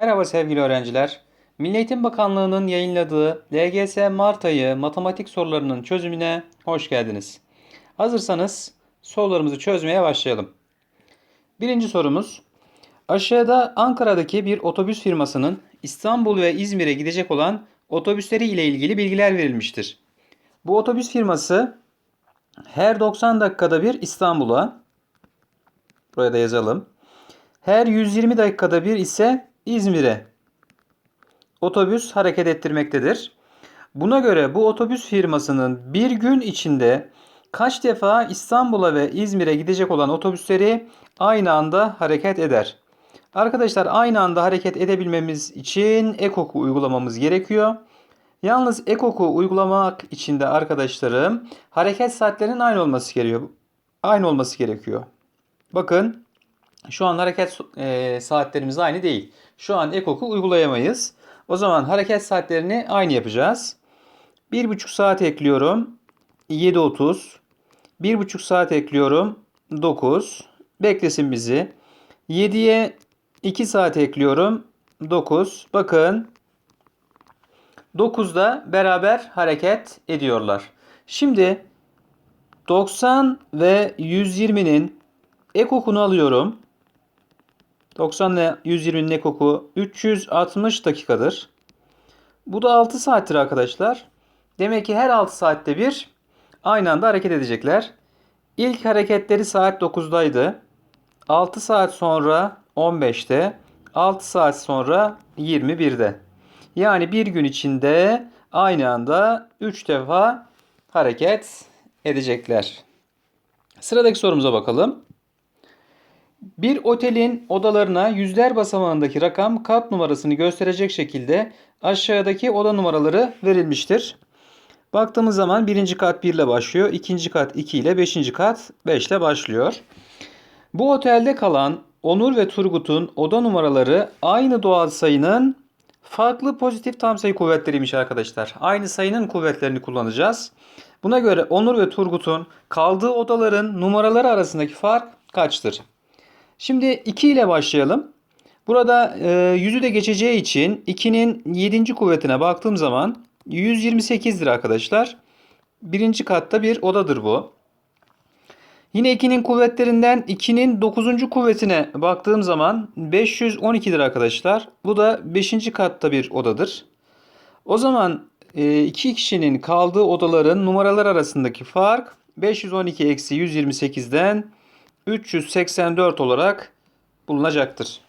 Merhaba sevgili öğrenciler. Milli Eğitim Bakanlığı'nın yayınladığı LGS Mart ayı matematik sorularının çözümüne hoş geldiniz. Hazırsanız sorularımızı çözmeye başlayalım. Birinci sorumuz. Aşağıda Ankara'daki bir otobüs firmasının İstanbul ve İzmir'e gidecek olan otobüsleri ile ilgili bilgiler verilmiştir. Bu otobüs firması her 90 dakikada bir İstanbul'a, buraya da yazalım. Her 120 dakikada bir ise İzmir'e otobüs hareket ettirmektedir. Buna göre bu otobüs firmasının bir gün içinde kaç defa İstanbul'a ve İzmir'e gidecek olan otobüsleri aynı anda hareket eder? Arkadaşlar aynı anda hareket edebilmemiz için EKOK'u uygulamamız gerekiyor. Yalnız EKOK'u uygulamak için de arkadaşlarım hareket saatlerinin aynı olması gerekiyor. Aynı olması gerekiyor. Bakın şu an hareket e, saatlerimiz aynı değil. Şu an EKOK'u uygulayamayız. O zaman hareket saatlerini aynı yapacağız. 1,5 saat ekliyorum. 7.30. 1,5 saat ekliyorum. 9. Beklesin bizi. 7'ye 2 saat ekliyorum. 9. Bakın 9'da beraber hareket ediyorlar. Şimdi 90 ve 120'nin ekokunu alıyorum. 90 ile 120'nin ekoku 360 dakikadır. Bu da 6 saattir arkadaşlar. Demek ki her 6 saatte bir aynı anda hareket edecekler. İlk hareketleri saat 9'daydı. 6 saat sonra 15'te, 6 saat sonra 21'de. Yani bir gün içinde aynı anda 3 defa hareket edecekler. Sıradaki sorumuza bakalım. Bir otelin odalarına yüzler basamağındaki rakam kat numarasını gösterecek şekilde aşağıdaki oda numaraları verilmiştir. Baktığımız zaman birinci kat 1 ile başlıyor, ikinci kat 2 ile, beşinci kat 5 ile başlıyor. Bu otelde kalan Onur ve Turgut'un oda numaraları aynı doğal sayının farklı pozitif tam sayı kuvvetleriymiş arkadaşlar. Aynı sayının kuvvetlerini kullanacağız. Buna göre Onur ve Turgut'un kaldığı odaların numaraları arasındaki fark kaçtır? Şimdi 2 ile başlayalım. Burada e, yüzü de geçeceği için 2'nin 7. kuvvetine baktığım zaman 128'dir arkadaşlar. Birinci katta bir odadır bu. Yine 2'nin kuvvetlerinden 2'nin 9. kuvvetine baktığım zaman 512'dir arkadaşlar. Bu da 5. katta bir odadır. O zaman e, iki kişinin kaldığı odaların numaralar arasındaki fark 512 eksi 128'den 384 olarak bulunacaktır.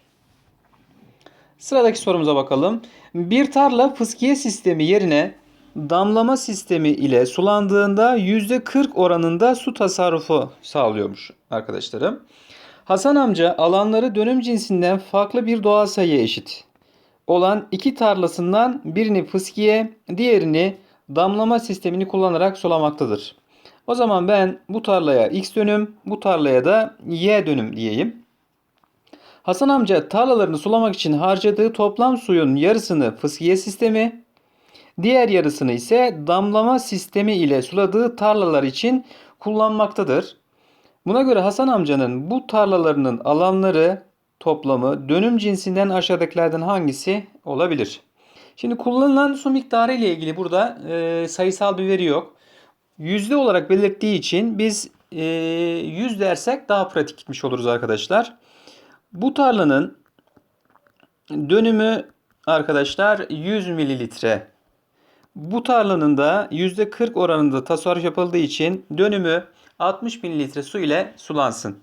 Sıradaki sorumuza bakalım. Bir tarla fıskiye sistemi yerine damlama sistemi ile sulandığında %40 oranında su tasarrufu sağlıyormuş arkadaşlarım. Hasan amca alanları dönüm cinsinden farklı bir doğal sayıya eşit olan iki tarlasından birini fıskiye, diğerini damlama sistemini kullanarak sulamaktadır. O zaman ben bu tarlaya x dönüm, bu tarlaya da y dönüm diyeyim. Hasan amca tarlalarını sulamak için harcadığı toplam suyun yarısını fıskiye sistemi, diğer yarısını ise damlama sistemi ile suladığı tarlalar için kullanmaktadır. Buna göre Hasan amcanın bu tarlalarının alanları toplamı dönüm cinsinden aşağıdakilerden hangisi olabilir? Şimdi kullanılan su miktarı ile ilgili burada e, sayısal bir veri yok. Yüzde olarak belirttiği için biz e, 100 dersek daha pratik gitmiş oluruz arkadaşlar. Bu tarlanın dönümü arkadaşlar 100 mililitre. Bu tarlanın da %40 oranında tasarruf yapıldığı için dönümü 60 mililitre su ile sulansın.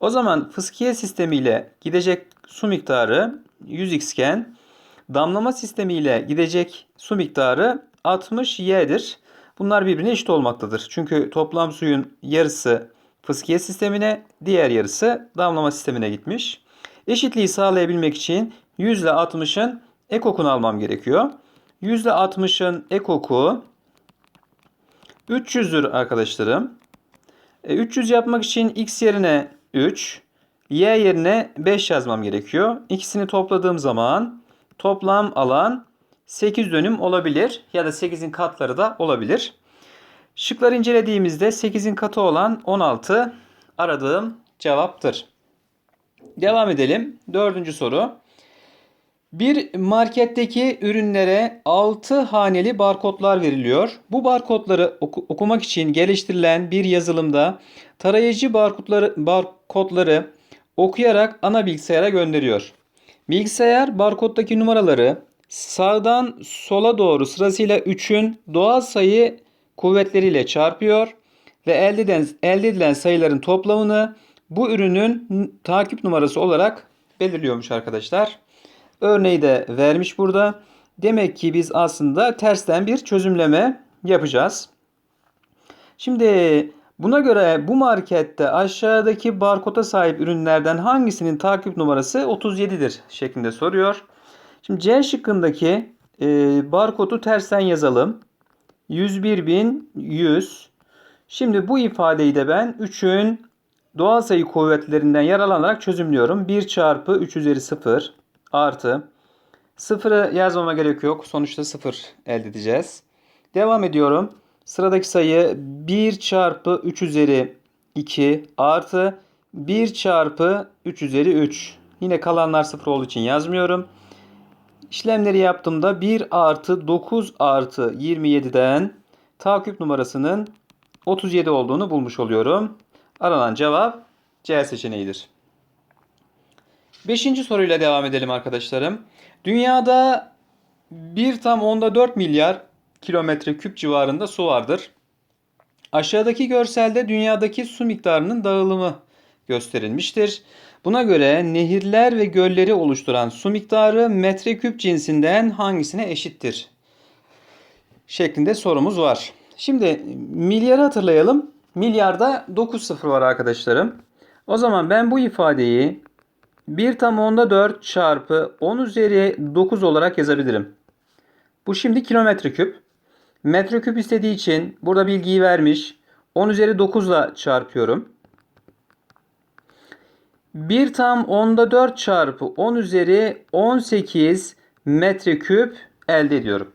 O zaman fıskiye sistemiyle gidecek su miktarı 100x iken damlama sistemiyle gidecek su miktarı 60 y'dir. Bunlar birbirine eşit olmaktadır. Çünkü toplam suyun yarısı fıskiye sistemine, diğer yarısı damlama sistemine gitmiş. Eşitliği sağlayabilmek için 100 ile 60'ın ekokunu almam gerekiyor. 100 ile 60'ın ekoku 300'dür arkadaşlarım. E, 300 yapmak için x yerine 3, y yerine 5 yazmam gerekiyor. İkisini topladığım zaman toplam alan 8 dönüm olabilir ya da 8'in katları da olabilir. Şıkları incelediğimizde 8'in katı olan 16 aradığım cevaptır. Devam edelim. Dördüncü soru. Bir marketteki ürünlere 6 haneli barkodlar veriliyor. Bu barkodları oku- okumak için geliştirilen bir yazılımda tarayıcı barkodları, barkodları okuyarak ana bilgisayara gönderiyor. Bilgisayar barkoddaki numaraları sağdan sola doğru sırasıyla 3'ün doğal sayı kuvvetleriyle çarpıyor ve elde edilen, elde edilen sayıların toplamını bu ürünün takip numarası olarak belirliyormuş arkadaşlar. Örneği de vermiş burada. Demek ki biz aslında tersten bir çözümleme yapacağız. Şimdi buna göre bu markette aşağıdaki barkoda sahip ürünlerden hangisinin takip numarası 37'dir şeklinde soruyor. Şimdi C şıkkındaki e, barkodu tersten yazalım. 101.100. Şimdi bu ifadeyi de ben 3'ün doğal sayı kuvvetlerinden yararlanarak çözümlüyorum. 1 çarpı 3 üzeri 0 artı 0'ı yazmama gerek yok. Sonuçta 0 elde edeceğiz. Devam ediyorum. Sıradaki sayı 1 çarpı 3 üzeri 2 artı 1 çarpı 3 üzeri 3. Yine kalanlar 0 olduğu için yazmıyorum. İşlemleri yaptığımda 1 artı 9 artı 27'den takip numarasının 37 olduğunu bulmuş oluyorum. Aranan cevap C seçeneğidir. Beşinci soruyla devam edelim arkadaşlarım. Dünyada 1 tam onda 4 milyar kilometre küp civarında su vardır. Aşağıdaki görselde dünyadaki su miktarının dağılımı gösterilmiştir. Buna göre nehirler ve gölleri oluşturan su miktarı metreküp cinsinden hangisine eşittir? Şeklinde sorumuz var. Şimdi milyarı hatırlayalım. Milyarda 9 sıfır var arkadaşlarım. O zaman ben bu ifadeyi 1 tam onda 4 çarpı 10 üzeri 9 olarak yazabilirim. Bu şimdi kilometre küp. Metreküp istediği için burada bilgiyi vermiş. 10 üzeri 9 ile çarpıyorum. 1 tam onda 4 çarpı 10 üzeri 18 metreküp elde ediyorum.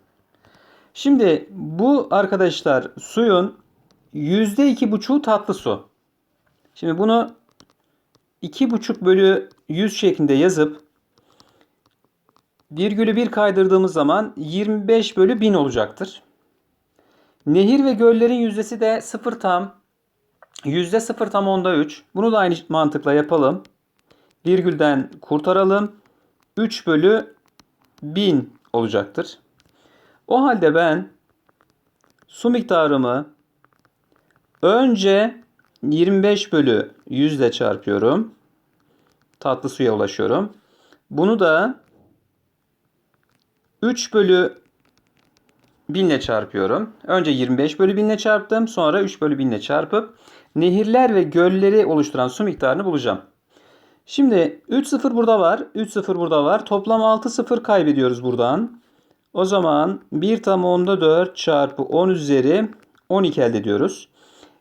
Şimdi bu arkadaşlar suyun %2,5'u tatlı su. Şimdi bunu 2,5 bölü 100 şeklinde yazıp virgülü 1 kaydırdığımız zaman 25 bölü 1000 olacaktır. Nehir ve göllerin yüzdesi de 0 tam yüzde 0 tam onda 3. Bunu da aynı mantıkla yapalım. Virgülden kurtaralım. 3 bölü 1000 olacaktır. O halde ben su miktarımı önce 25 bölü 100 ile çarpıyorum. Tatlı suya ulaşıyorum. Bunu da 3 bölü 1000 ile çarpıyorum. Önce 25 bölü 1000 ile çarptım. Sonra 3 bölü 1000 ile çarpıp nehirler ve gölleri oluşturan su miktarını bulacağım. Şimdi 3 sıfır burada var. 3 sıfır burada var. Toplam 6 sıfır kaybediyoruz buradan. O zaman 1 tam onda 4 çarpı 10 üzeri 12 elde ediyoruz.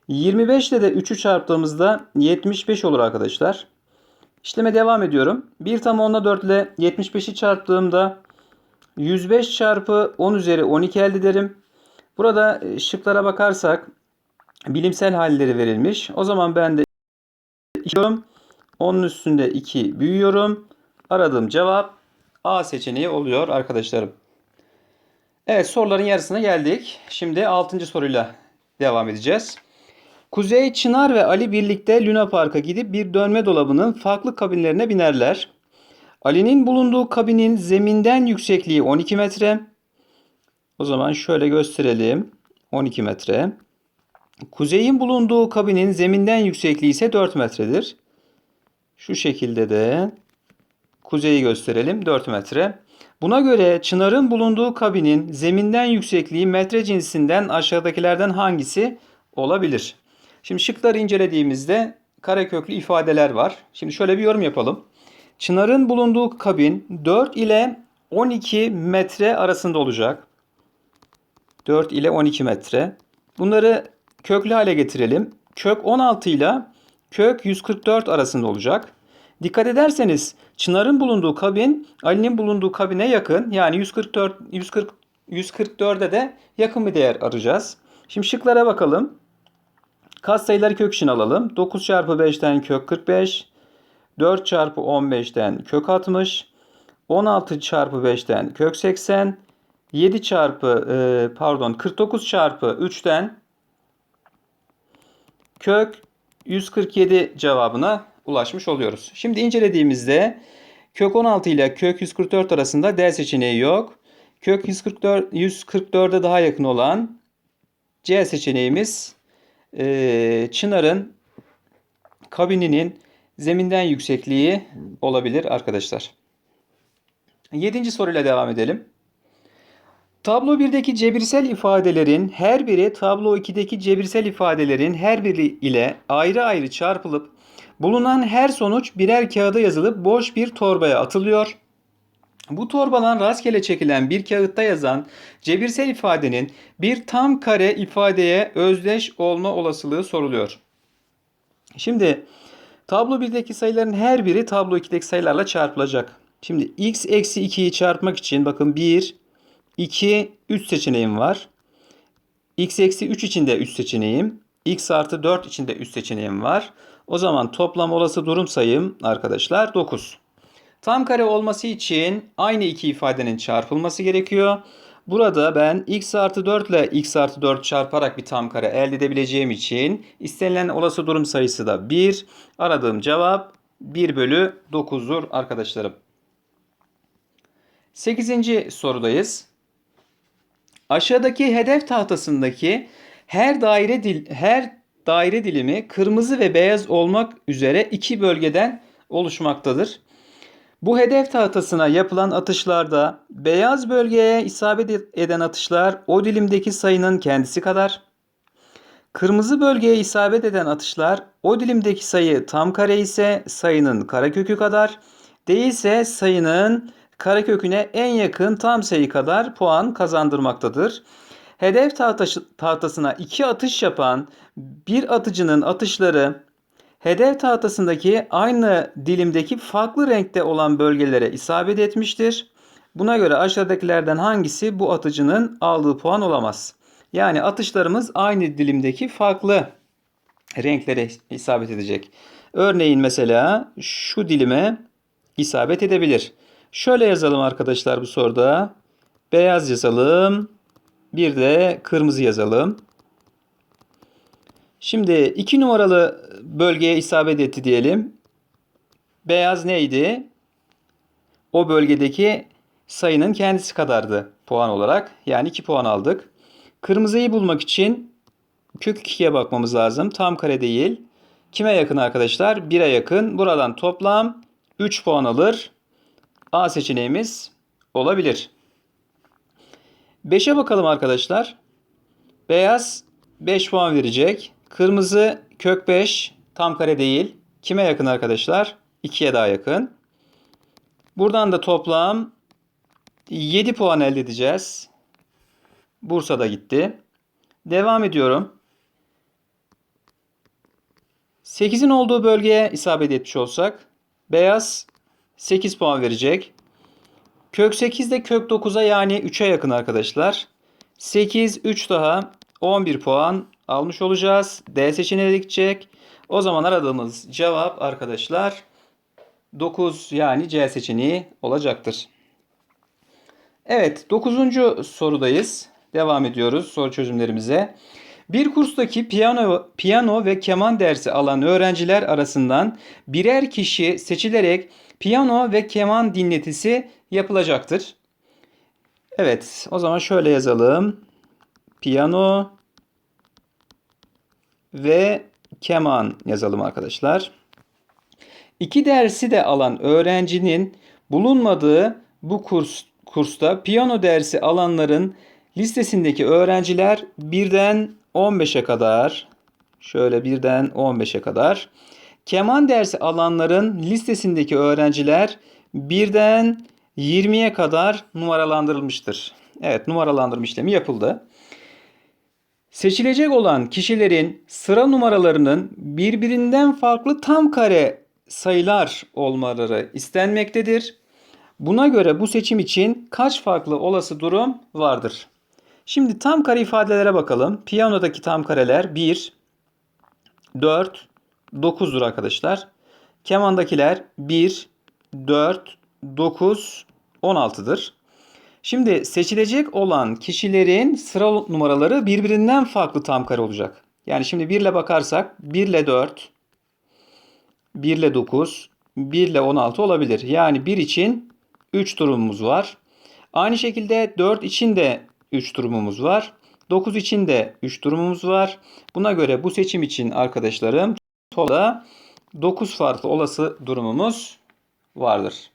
25 ile de 3'ü çarptığımızda 75 olur arkadaşlar. İşleme devam ediyorum. 1 tam onda 4 ile 75'i çarptığımda 105 çarpı 10 üzeri 12 elde ederim. Burada e, şıklara bakarsak bilimsel halleri verilmiş. O zaman ben de 2 diyorum. 10'un üstünde 2 büyüyorum. Aradığım cevap A seçeneği oluyor arkadaşlarım. Evet soruların yarısına geldik. Şimdi 6. soruyla devam edeceğiz. Kuzey, Çınar ve Ali birlikte Luna Park'a gidip bir dönme dolabının farklı kabinlerine binerler. Ali'nin bulunduğu kabinin zeminden yüksekliği 12 metre. O zaman şöyle gösterelim. 12 metre. Kuzey'in bulunduğu kabinin zeminden yüksekliği ise 4 metredir. Şu şekilde de kuzeyi gösterelim 4 metre. Buna göre Çınar'ın bulunduğu kabinin zeminden yüksekliği metre cinsinden aşağıdakilerden hangisi olabilir? Şimdi şıkları incelediğimizde kareköklü ifadeler var. Şimdi şöyle bir yorum yapalım. Çınar'ın bulunduğu kabin 4 ile 12 metre arasında olacak. 4 ile 12 metre. Bunları köklü hale getirelim. Kök 16 ile kök 144 arasında olacak. Dikkat ederseniz Çınar'ın bulunduğu kabin Ali'nin bulunduğu kabine yakın. Yani 144 140 144'e de yakın bir değer arayacağız. Şimdi şıklara bakalım. Katsayıları kök için alalım. 9 çarpı 5'ten kök 45. 4 çarpı 15'ten kök 60. 16 çarpı 5'ten kök 80. 7 çarpı e, pardon 49 çarpı 3'ten kök 147 cevabına ulaşmış oluyoruz. Şimdi incelediğimizde kök 16 ile kök 144 arasında D seçeneği yok. Kök 144 144'e daha yakın olan C seçeneğimiz e, Çınar'ın kabininin zeminden yüksekliği olabilir arkadaşlar. Yedinci soruyla devam edelim. Tablo 1'deki cebirsel ifadelerin her biri tablo 2'deki cebirsel ifadelerin her biri ile ayrı ayrı çarpılıp bulunan her sonuç birer kağıda yazılıp boş bir torbaya atılıyor. Bu torbadan rastgele çekilen bir kağıtta yazan cebirsel ifadenin bir tam kare ifadeye özdeş olma olasılığı soruluyor. Şimdi tablo 1'deki sayıların her biri tablo 2'deki sayılarla çarpılacak. Şimdi x eksi 2'yi çarpmak için bakın 1, 2, 3 seçeneğim var. x eksi 3 için de 3 seçeneğim. x artı 4 için de 3 seçeneğim var. O zaman toplam olası durum sayım arkadaşlar 9. Tam kare olması için aynı iki ifadenin çarpılması gerekiyor. Burada ben x artı 4 ile x artı 4 çarparak bir tam kare elde edebileceğim için istenilen olası durum sayısı da 1. Aradığım cevap 1 bölü 9'dur arkadaşlarım. 8. sorudayız. Aşağıdaki hedef tahtasındaki her daire dil her daire dilimi kırmızı ve beyaz olmak üzere iki bölgeden oluşmaktadır. Bu hedef tahtasına yapılan atışlarda beyaz bölgeye isabet eden atışlar o dilimdeki sayının kendisi kadar. Kırmızı bölgeye isabet eden atışlar o dilimdeki sayı tam kare ise sayının karekökü kadar, değilse sayının kareköküne en yakın tam sayı kadar puan kazandırmaktadır. Hedef tahtası, tahtasına iki atış yapan bir atıcının atışları hedef tahtasındaki aynı dilimdeki farklı renkte olan bölgelere isabet etmiştir. Buna göre aşağıdakilerden hangisi bu atıcının aldığı puan olamaz? Yani atışlarımız aynı dilimdeki farklı renklere isabet edecek. Örneğin mesela şu dilime isabet edebilir. Şöyle yazalım arkadaşlar bu soruda. Beyaz yazalım. Bir de kırmızı yazalım. Şimdi iki numaralı bölgeye isabet etti diyelim. Beyaz neydi? O bölgedeki sayının kendisi kadardı puan olarak. Yani 2 puan aldık. Kırmızıyı bulmak için kök 2'ye bakmamız lazım. Tam kare değil. Kime yakın arkadaşlar? 1'e yakın. Buradan toplam 3 puan alır. A seçeneğimiz olabilir. 5'e bakalım arkadaşlar. Beyaz 5 puan verecek. Kırmızı kök 5 tam kare değil. Kime yakın arkadaşlar? 2'ye daha yakın. Buradan da toplam 7 puan elde edeceğiz. Bursa'da gitti. Devam ediyorum. 8'in olduğu bölgeye isabet etmiş olsak beyaz 8 puan verecek. Kök 8 de kök 9'a yani 3'e yakın arkadaşlar. 8, 3 daha 11 puan almış olacağız. D seçeneğine gidecek. O zaman aradığımız cevap arkadaşlar 9 yani C seçeneği olacaktır. Evet 9. sorudayız. Devam ediyoruz soru çözümlerimize. Bir kurstaki piyano, piyano ve keman dersi alan öğrenciler arasından birer kişi seçilerek piyano ve keman dinletisi yapılacaktır. Evet, o zaman şöyle yazalım. Piyano ve keman yazalım arkadaşlar. İki dersi de alan öğrencinin bulunmadığı bu kurs kursta piyano dersi alanların listesindeki öğrenciler birden 15'e kadar şöyle birden 15'e kadar keman dersi alanların listesindeki öğrenciler birden 20'ye kadar numaralandırılmıştır. Evet numaralandırma işlemi yapıldı. Seçilecek olan kişilerin sıra numaralarının birbirinden farklı tam kare sayılar olmaları istenmektedir. Buna göre bu seçim için kaç farklı olası durum vardır? Şimdi tam kare ifadelere bakalım. Piyanodaki tam kareler 1, 4, 9'dur arkadaşlar. Kemandakiler 1, 4, 9, 16'dır. Şimdi seçilecek olan kişilerin sıra numaraları birbirinden farklı tam kare olacak. Yani şimdi 1 ile bakarsak 1 ile 4, 1 ile 9, 1 ile 16 olabilir. Yani 1 için 3 durumumuz var. Aynı şekilde 4 için de 3 durumumuz var. 9 için de 3 durumumuz var. Buna göre bu seçim için arkadaşlarım toplamda 9 farklı olası durumumuz vardır.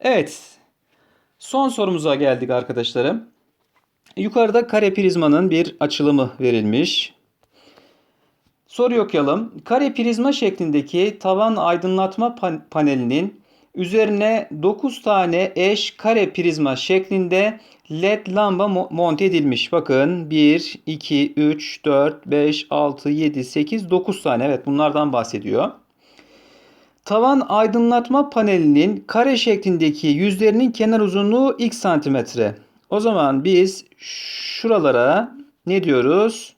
Evet. Son sorumuza geldik arkadaşlarım. Yukarıda kare prizmanın bir açılımı verilmiş. Soruyu okuyalım. Kare prizma şeklindeki tavan aydınlatma pan- panelinin üzerine 9 tane eş kare prizma şeklinde led lamba mo- monte edilmiş. Bakın 1, 2, 3, 4, 5, 6, 7, 8, 9 tane. Evet bunlardan bahsediyor. Tavan aydınlatma panelinin kare şeklindeki yüzlerinin kenar uzunluğu x santimetre. O zaman biz şuralara ne diyoruz?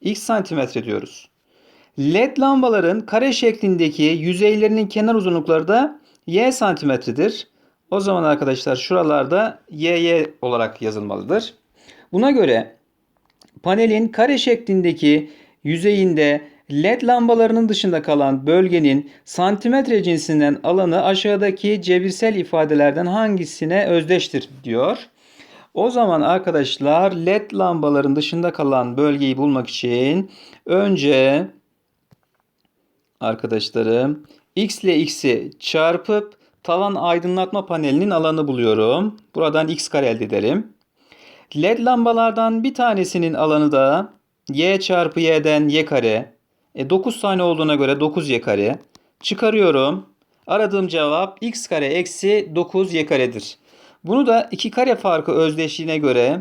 x santimetre diyoruz. LED lambaların kare şeklindeki yüzeylerinin kenar uzunlukları da y santimetredir. O zaman arkadaşlar şuralarda yy olarak yazılmalıdır. Buna göre panelin kare şeklindeki yüzeyinde LED lambalarının dışında kalan bölgenin santimetre cinsinden alanı aşağıdaki cebirsel ifadelerden hangisine özdeştir diyor. O zaman arkadaşlar LED lambaların dışında kalan bölgeyi bulmak için önce arkadaşlarım x ile x'i çarpıp tavan aydınlatma panelinin alanı buluyorum. Buradan x kare elde ederim. LED lambalardan bir tanesinin alanı da y çarpı y'den y kare. E 9 tane olduğuna göre 9y kare. Çıkarıyorum. Aradığım cevap x kare eksi 9y karedir. Bunu da iki kare farkı özdeşliğine göre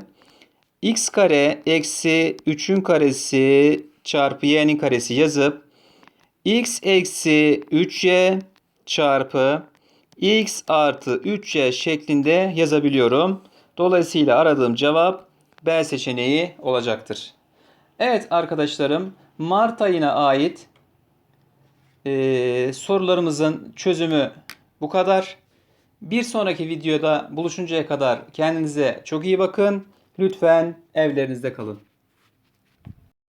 x kare eksi 3'ün karesi çarpı y'nin karesi yazıp x eksi 3y çarpı x artı 3y şeklinde yazabiliyorum. Dolayısıyla aradığım cevap B seçeneği olacaktır. Evet arkadaşlarım Mart ayına ait e, sorularımızın çözümü bu kadar. Bir sonraki videoda buluşuncaya kadar kendinize çok iyi bakın. Lütfen evlerinizde kalın.